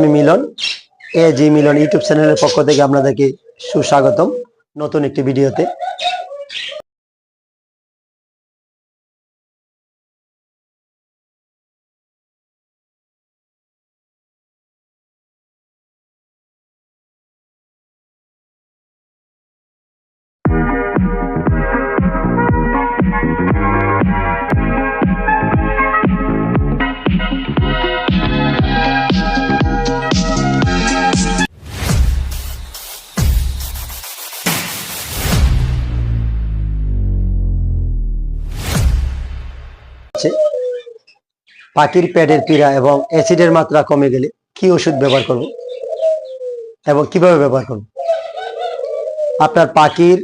আমি মিলন এ জি মিলন ইউটিউব চ্যানেলের পক্ষ থেকে আপনাদেরকে সুস্বাগতম নতুন একটি ভিডিওতে। আছে পাখির পেটের পীড়া এবং অ্যাসিডের মাত্রা কমে গেলে কি ওষুধ ব্যবহার করব এবং কীভাবে ব্যবহার করব? আপনার পাখির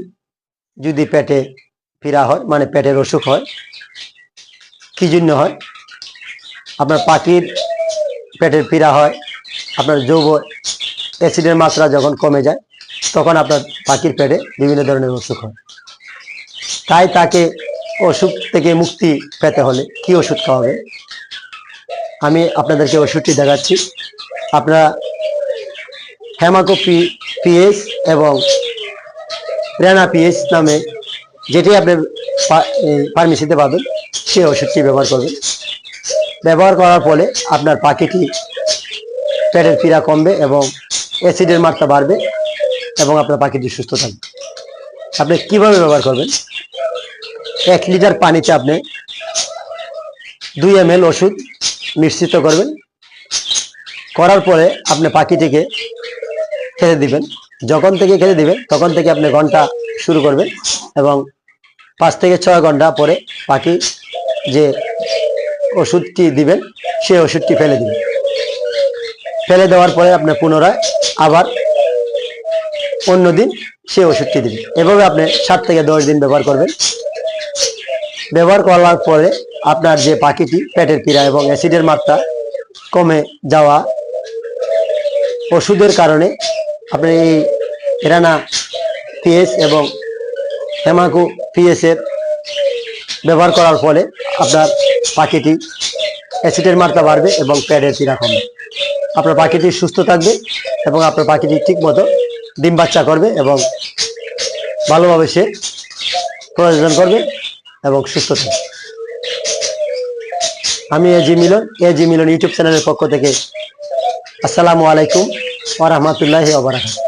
যদি পেটে পীড়া হয় মানে পেটের অসুখ হয়, কি জন্য হয়? আপনার পাখির পেটের পীড়া হয়, আপনার যৌব অ্যাসিডের মাত্রা যখন কমে যায়, তখন আপনার পাখির পেটে বিভিন্ন ধরনের অসুখ হয়। তাই তাকে অসুখ থেকে মুক্তি পেতে হলে কি ওষুধ খাওয়াবে? আমি আপনাদেরকে ওষুধটি দেখাচ্ছি। আপনারা হেমাকো পি পিএস এবং রেনা পিএস নামে যেটি আপনি ফার্মেসিতে পাবেন সেই ওষুধটি ব্যবহার করবেন। ব্যবহার করার ফলে আপনার পাখিটি পেটের পীড়া কমবে এবং অ্যাসিডের মাত্রা বাড়বে এবং আপনার পাখিটি সুস্থ থাকবে। আপনি কীভাবে ব্যবহার করবেন? এক লিটার পানিতে আপনি দুই এম এল ওষুধ মিশ্রিত করবেন। করার পরে আপনি পাখিটিকে খেতে দিবেন। যখন থেকে খেতে দিবেন, তখন থেকে আপনি ঘণ্টা শুরু করবেন এবং পাঁচ থেকে ছয় ঘণ্টা পরে পাখি যে ওষুধটি দিবেন সেই ওষুধটি ফেলে দিবেন। ফেলে দেওয়ার পরে আপনি পুনরায় আবার অন্যদিন সেই ওষুধটি দিবেন। এভাবে আপনি সাত থেকে দশ দিন ব্যবহার করবেন। ব্যবহার করার পরে আপনার যে পাখিটি পেটের পীড়া এবং অ্যাসিডের মাত্রা কমে যাওয়া ওষুধের কারণে আপনি এই এরানা পিএস এবং হেমাকু পিএসের ব্যবহার করার ফলে আপনার পাখিটি অ্যাসিডের মাত্রা বাড়বে এবং পেটের পীড়া কমবে। আপনার পাখিটি সুস্থ থাকবে এবং আপনার পাখিটি ঠিক মতো ডিম বাচ্চা করবে এবং ভালোভাবে সে প্রয়োজন করবে। এবং সুস্থ থাকবে আমি AG Milan AG Milan YouTube চ্যানেলের পক্ষ থেকে আসসালামু আলাইকুম ওয়া রাহমাতুল্লাহি ওয়া বারাকাতুহু।